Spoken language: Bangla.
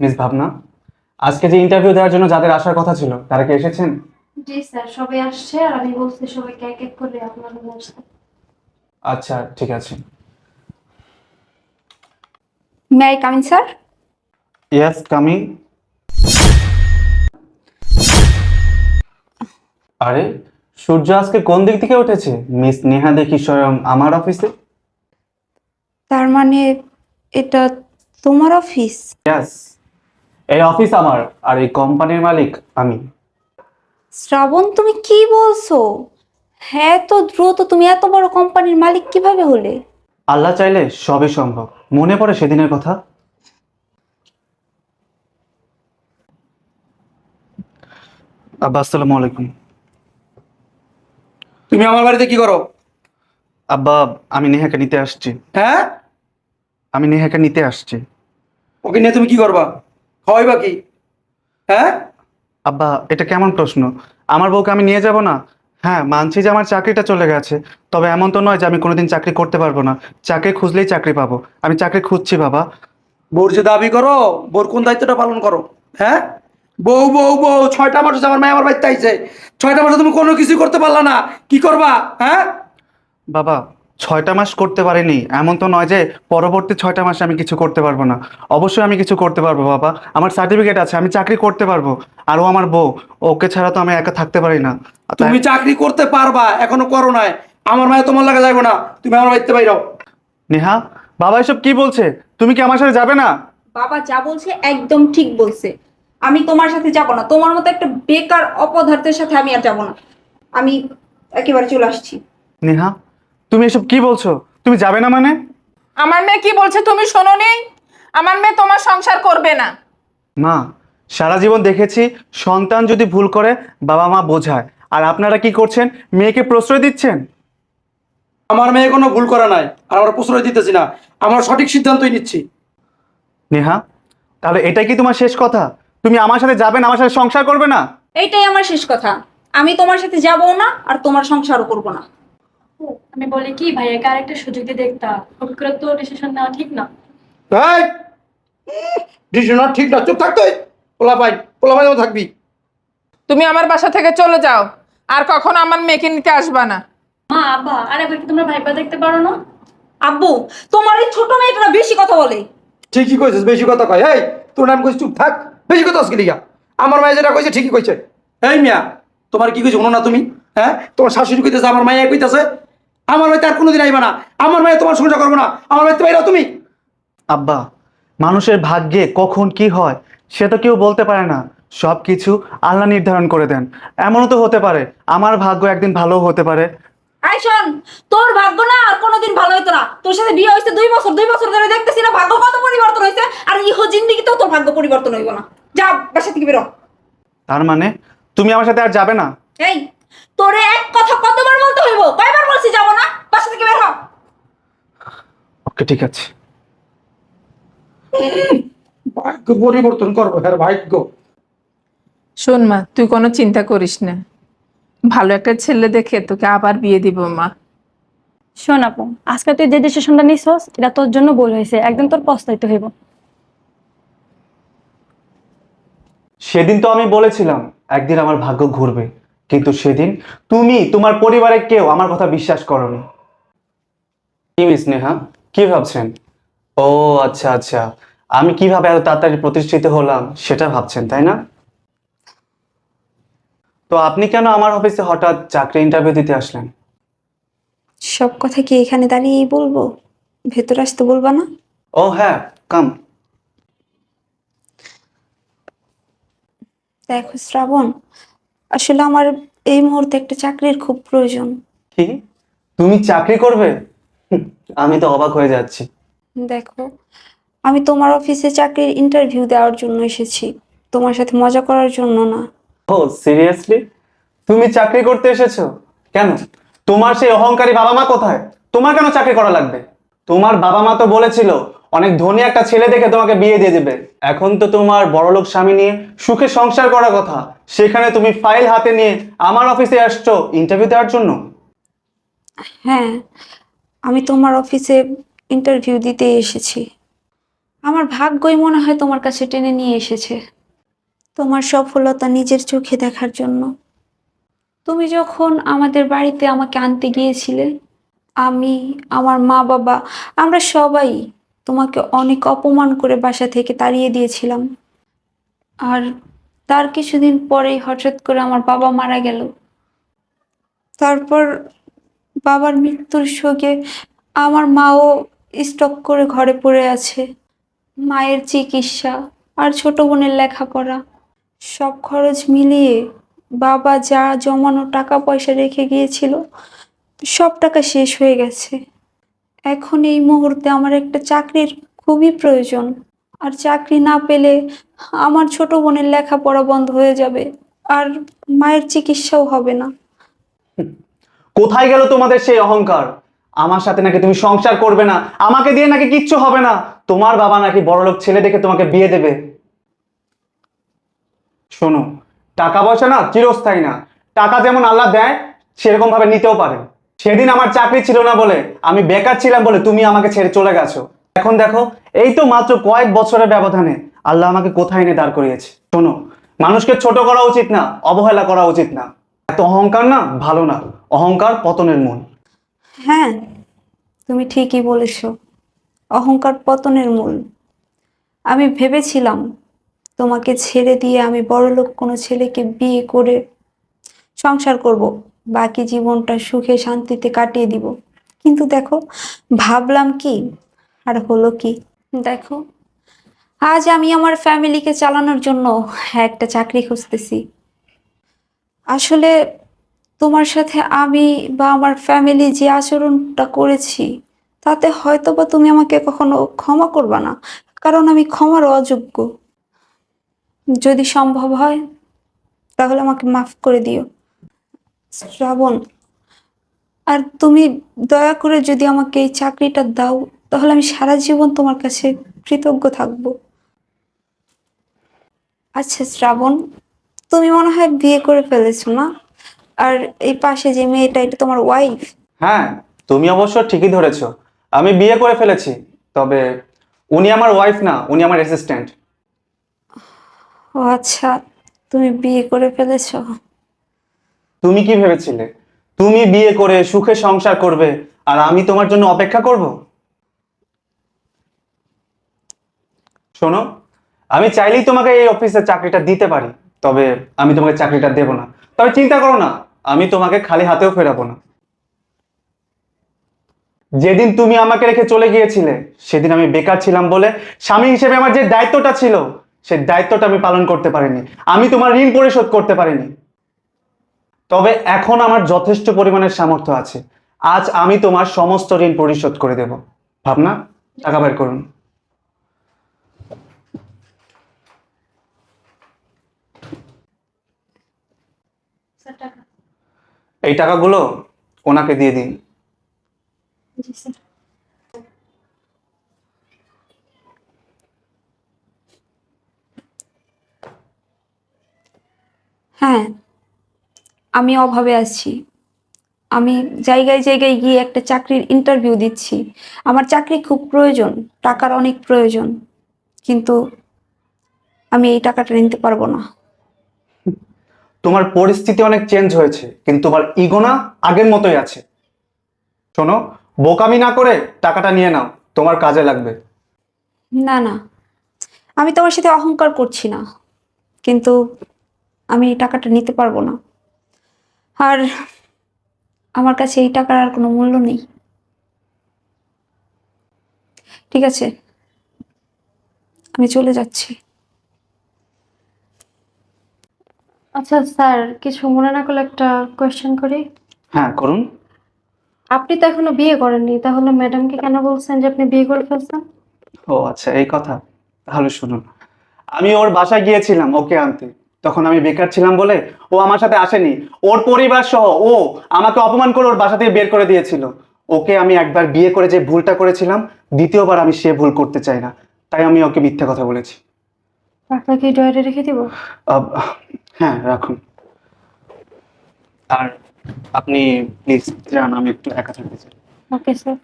মিস ভাবনা আজকে যে ইন্টারভিউ দেওয়ার জন্য যাদের আসার কথা ছিল তারা কি এসেছেন? জি স্যার সবাই আসছে আর আমি বলছি সবাইকে এক এক করে আপনার আসতে আচ্ছা ঠিক আছে। May I come in sir yes coming আরে সূর্য আজকে কোন দিক থেকে উঠেছে? মিস নেহা দেখি স্বয়ং আমার অফিসে তার মানে এটা তোমার অফিস ইয়াস এই অফিস আমার আর এই কোম্পানির মালিক আমি। শ্রাবণ তুমি কি বলছো? হ্যাঁ তো দ্রুত তুমি এত বড় কোম্পানির মালিক কীভাবে হলে? আল্লাহ চাইলে সবই সম্ভব। মনে পড়ে সেদিনের কথা? আব্বা আসসালামু আলাইকুম। তুমি আমার বাড়িতে কি করো? আব্বা আমি নেহাকে নিতে আসছি। হ্যাঁ? আমি নেহাকে নিতে আসছি। ওকে নিয়ে তুমি কি করবা? খাওয়াই বা কি? হ্যাঁ? আব্বা এটা কেমন প্রশ্ন? আমার বউকে আমি নিয়ে যাব না? হ্যাঁ মানছি যে আমার চাকরিটা চলে গেছে। তবে এমন তো নয় যে আমি কোনোদিন চাকরি করতে পারব না। চাকরি খুঁজলেই চাকরি পাবো। আমি চাকরি খুঁজছি বাবা। বোর যে দাবি করো বোর কোন দায়িত্বটা পালন করো? হ্যাঁ? বউ বউ বউ ছয়টা মাস আমার মেয়ে আমার বাড়িতে আইছে। ছয়টা মাসে তুমি কোনো কিছু করতে পারলা না। কি করবা? হ্যাঁ? বাবা ছয়টা মাস করতে পারিনি। এমন তো নয় যে পরবর্তী ছয়টা মাসে আমি কিছু করতে পারব না। অবশ্যই আমি কিছু করতে পারব বাবা। আমার সার্টিফিকেট আছে আমি চাকরি করতে পারব। আরও আমার বউ ওকে ছাড়া তো আমি একা থাকতে পারি না। তুমি চাকরি করতে পারবা এখনও করো নাই। আমার মায়ের তোমার লাগা যাইবো না তুমি আমার বাড়িতে বাইরাও। নেহা বাবা এসব কি বলছে? তুমি কি আমার সাথে যাবে না? বাবা যা বলছে একদম ঠিক বলছে। আমি তোমার সাথে যাব না। তোমার মতো একটা বেকার অপদার্থের সাথে আমি আর যাব না। আমি একেবারে চলে আসছি। নেহা তুমি এসব কি বলছো? তুমি যাবে না মানে? আমার মেয়ে কি বলছে তুমি শোনো নেই আমার মেয়ে তোমার সংসার করবে না। মা সারা জীবন দেখেছি সন্তান যদি ভুল করে বাবা মা বোঝায়। আর আপনারা কি করছেন? মেয়েকে প্রশ্রয় দিচ্ছেন? আমার মেয়ে কোনো ভুল করা নাই আর আমরা প্রশ্রয় দিতেছি না। আমরা সঠিক সিদ্ধান্তই নিচ্ছি। নেহা তাহলে এটাই কি তোমার শেষ কথা? তুমি আমার সাথে যাবে না আমার সাথে সংসার করবে না? এইটাই আমার শেষ কথা। আমি তোমার সাথে যাব না আর তোমার সংসারও করব না। আমি বলি কি ভাইয়াকে আরেকটা সুযোগ দিয়ে দেখতা হুট করে তো ডিসিশন নেওয়া ঠিক না? এই! ডিসিশন ঠিক না। চুপ থাকতে পোলা পাই পোলা পাই থাকবি। তুমি আমার বাসা থেকে চলে যাও। আর কখনো আমার মেয়েকে নিতে আসবা না। মা আব্বা আর একবার কি তোমরা ভাইবা দেখতে পারো না? আব্বু তোমার এই ছোট মেয়েটা না বেশি কথা বলে। ঠিকই কইছিস বেশি কথা কয়। এই তোর নাম কইছিস চুপ থাক। বেশি কথা আজকে লিগা? আমার মায়ে যেটা কইছে ঠিকই কইছে। এই মিয়া তোমার কি কইছে শোনো না তুমি? হ্যাঁ? তোমার শাশুড়ি কইতেছে আমার মায়ে কইতেছে। আমার বাড়িতে আর কোনোদিন আইবা না। আমার ভাই তোমার সংসার করব না। আমার বাড়িতে বাইরাও তুমি। আব্বা মানুষের ভাগ্যে কখন কি হয় সে তো কেউ বলতে পারে না। সব কিছু আল্লাহ নির্ধারণ করে দেন। এমনও তো হতে পারে আমার ভাগ্য একদিন ভালো হতে পারে। আই শোন তোর ভাগ্য না আর কোনোদিন ভালো হতো না। তোর সাথে বিয়ে হয়েছে দুই বছর দুই বছর ধরে দেখতেছি না ভাগ্য কত পরিবর্তন হয়েছে আর ইহো জিন্দিগিতেও তোর ভাগ্য পরিবর্তন হইব না। যা বাসা থেকে বেরো। তার মানে তুমি আমার সাথে আর যাবে না? এই তোরে এক কথা কতবার বলতে হইব? কয়বার বলছি যাব না? বাসা থেকে বের হ। ওকে ঠিক আছে। ভাগ্য পরিবর্তন করব হ্যাঁ ভাগ্য। শোন মা তুই কোনো চিন্তা করিস না। ভালো একটা ছেলে দেখে তোকে আবার বিয়ে দিব মা। শোন আপু আজকে তুই যে ডিসিশনটা নিছস এটা তোর জন্য ভুল হয়েছে। একদিন তোর পস্তাইতে হইব। সেদিন তো আমি বলেছিলাম একদিন আমার ভাগ্য ঘুরবে। কিন্তু সেদিন তুমি তোমার পরিবারের কেউ আমার কথা বিশ্বাস করনি। কি মিস নেহা কি ভাবছেন? ও আচ্ছা আচ্ছা। আমি কীভাবে এত তাড়াতাড়ি প্রতিষ্ঠিত হলাম সেটা ভাবছেন তাই না? তো আপনি কেন আমার অফিসে হঠাৎ চাকরি ইন্টারভিউ দিতে আসলেন? সব কথা কি এখানে দাঁড়িয়েই বলব? ভেতরে আসতে বলবা না? ও হ্যাঁ কাম দেখো শ্রাবণ আসলে আমার এই মুহূর্তে একটা চাকরির খুব প্রয়োজন। কি? তুমি চাকরি করবে? আমি তো অবাক হয়ে যাচ্ছি। দেখো আমি তোমার অফিসে চাকরির ইন্টারভিউ দেওয়ার জন্য এসেছি। তোমার সাথে মজা করার জন্য না। ও সিরিয়াসলি তুমি চাকরি করতে এসেছ? কেন? তোমার সেই অহংকারী বাবা মা কোথায়? তোমার কেন চাকরি করা লাগবে? তোমার বাবা মা তো বলেছিল, অনেক ধনী একটা ছেলে দেখে তোমাকে বিয়ে দিয়ে দেবে। এখন তো তোমার বড়লোক স্বামী নিয়ে সুখে সংসার করার কথা। সেখানে তুমি ফাইল হাতে নিয়ে আমার অফিসে আসছো ইন্টারভিউ দেওয়ার জন্য? হ্যাঁ আমি তোমার অফিসে ইন্টারভিউ দিতে এসেছি। আমার ভাগ্যই মনে হয় তোমার কাছে টেনে নিয়ে এসেছে। তোমার সফলতা নিজের চোখে দেখার জন্য। তুমি যখন আমাদের বাড়িতে আমাকে আনতে গিয়েছিলে আমি, আমার মা বাবা, আমরা সবাই তোমাকে অনেক অপমান করে বাসা থেকে তাড়িয়ে দিয়েছিলাম। আর তার কিছুদিন পরেই হঠাৎ করে আমার বাবা মারা গেল। তারপর বাবার মৃত্যুর শোকে আমার মাও স্টক করে ঘরে পড়ে আছে। মায়ের চিকিৎসা আর ছোট বোনের লেখাপড়া সব খরচ মিলিয়ে বাবা যা জমানো টাকা পয়সা রেখে গিয়েছিল সব টাকা শেষ হয়ে গেছে। এখন এই মুহূর্তে আমার একটা চাকরির খুবই প্রয়োজন। আর চাকরি না পেলে আমার ছোট বোনের লেখাপড়া বন্ধ হয়ে যাবে। আর মায়ের চিকিৎসাও হবে না। কোথায় গেল তোমাদের সেই অহংকার? আমার সাথে নাকি তুমি সংসার করবে না। আমাকে দিয়ে নাকি কিচ্ছু হবে না। তোমার বাবা নাকি বড়লোক ছেলে দেখে তোমাকে বিয়ে দেবে। শোনো, টাকা পয়সা না চিরস্থায়ী না। টাকা যেমন আল্লাহ দেয় সেরকম ভাবে নিতেও পারে সেদিন আমার চাকরি ছিল না বলে আমি বেকার ছিলাম বলে তুমি আমাকে ছেড়ে চলে গেছো। এখন দেখো, এই তো মাত্র কয়েক বছরের ব্যবধানে আল্লাহ আমাকে কোথায় এনে দাঁড় করিয়েছে? শোনো, মানুষকে ছোট করা উচিত না, অবহেলা করা উচিত না। এত অহংকার না? ভালো না। অহংকার পতনের মূল। হ্যাঁ তুমি ঠিকই বলেছ। অহংকার পতনের মূল। আমি ভেবেছিলাম, তোমাকে ছেড়ে দিয়ে আমি বড়লোক কোনো ছেলেকে বিয়ে করে সংসার করব। বাকি জীবনটা সুখে শান্তিতে কাটিয়ে দিব। কিন্তু দেখো, ভাবলাম কি? আর হলো কি? দেখো, আজ আমি আমার ফ্যামিলিকে চালানোর জন্য একটা চাকরি খুঁজতেছি। আসলে তোমার সাথে আমি বা আমার ফ্যামিলি যে আচরণটা করেছি, তাতে হয়তো বা তুমি আমাকে কখনো ক্ষমা করবা না, কারণ আমি ক্ষমার অযোগ্য। যদি সম্ভব হয়, তাহলে আমাকে মাফ করে দিও। শ্রাবণ আর তুমি দয়া করে যদি আমাকে এই চাকরিটা দাও তাহলে আমি সারা জীবন তোমার কাছে কৃতজ্ঞ থাকব। আচ্ছা শ্রাবণ তুমি মনে হয় বিয়ে করে ফেলেছো না? আর এই পাশে যে মেয়েটা এটা তোমার ওয়াইফ হ্যাঁ তুমি অবশ্য ঠিকই ধরেছ। আমি বিয়ে করে ফেলেছি তবে উনি আমার ওয়াইফ না উনি আমার অ্যাসিস্ট্যান্ট ও আচ্ছা তুমি বিয়ে করে ফেলেছো? তুমি কি ভেবেছিলে? তুমি বিয়ে করে সুখে সংসার করবে আর আমি তোমার জন্য অপেক্ষা করব? শোনো, আমি চাইলেই তোমাকে এই অফিসে চাকরিটা দিতে পারি, তবে আমি তোমাকে চাকরিটা দেব না। তবে চিন্তা করো না, আমি তোমাকে খালি হাতেও ফেরাবো না। যেদিন তুমি আমাকে রেখে চলে গিয়েছিলে, সেদিন আমি বেকার ছিলাম বলে স্বামী হিসেবে আমার যে দায়িত্বটা ছিল সেই দায়িত্বটা আমি পালন করতে পারিনি। আমি তোমার ঋণ পরিশোধ করতে পারিনি। তবে এখন আমার যথেষ্ট পরিমাণের সামর্থ্য আছে। আজ আমি তোমার সমস্ত ঋণ পরিশোধ করে দেব। ভাবনা? টাকা বের করুন। এই টাকাগুলো ওনাকে দিয়ে দিন। হ্যাঁ। আমি অভাবে আছি। আমি জায়গায় জায়গায় গিয়ে একটা চাকরির ইন্টারভিউ দিচ্ছি। আমার চাকরি খুব প্রয়োজন টাকার অনেক প্রয়োজন। কিন্তু আমি এই টাকাটা নিতে পারব না। তোমার পরিস্থিতি অনেক চেঞ্জ হয়েছে কিন্তু তোমার ইগোনা আগের মতোই আছে। শোনো বোকামি না করে টাকাটা নিয়ে নাও তোমার কাজে লাগবে। না না। আমি তোমার সাথে অহংকার করছি না। কিন্তু আমি এই টাকাটা নিতে পারব না। আর আমার কাছে এই টাকার আর কোনো মূল্য নেই। ঠিক আছে আমি চলে যাচ্ছি। আচ্ছা স্যার কিছু মনে না করলে একটা কোয়েশ্চেন করি? হ্যাঁ করুন। আপনি তো এখনও বিয়ে করেননি তাহলে ম্যাডামকে কেন বলছেন যে আপনি বিয়ে করে ফেলছেন? ও আচ্ছা এই কথা তাহলে শুনুন। আমি ওর বাসায় গিয়েছিলাম ওকে আনতে। তখন আমি বেকার ছিলাম বলে ও আমার সাথে আসেনি। ওর পরিবার সহ ও আমাকে অপমান করে ওর বাসা থেকে বের করে দিয়েছিল। ওকে আমি একবার বিয়ে করে যে ভুলটা করেছিলাম দ্বিতীয়বার আমি সে ভুল করতে চাই না। তাই আমি ওকে মিথ্যা কথা বলেছি। আপনাকে রেখে দিব? হ্যাঁ রাখুন। আর আপনি প্লিজ যান আমি একটু একা থাকতে চাই। Okay sir.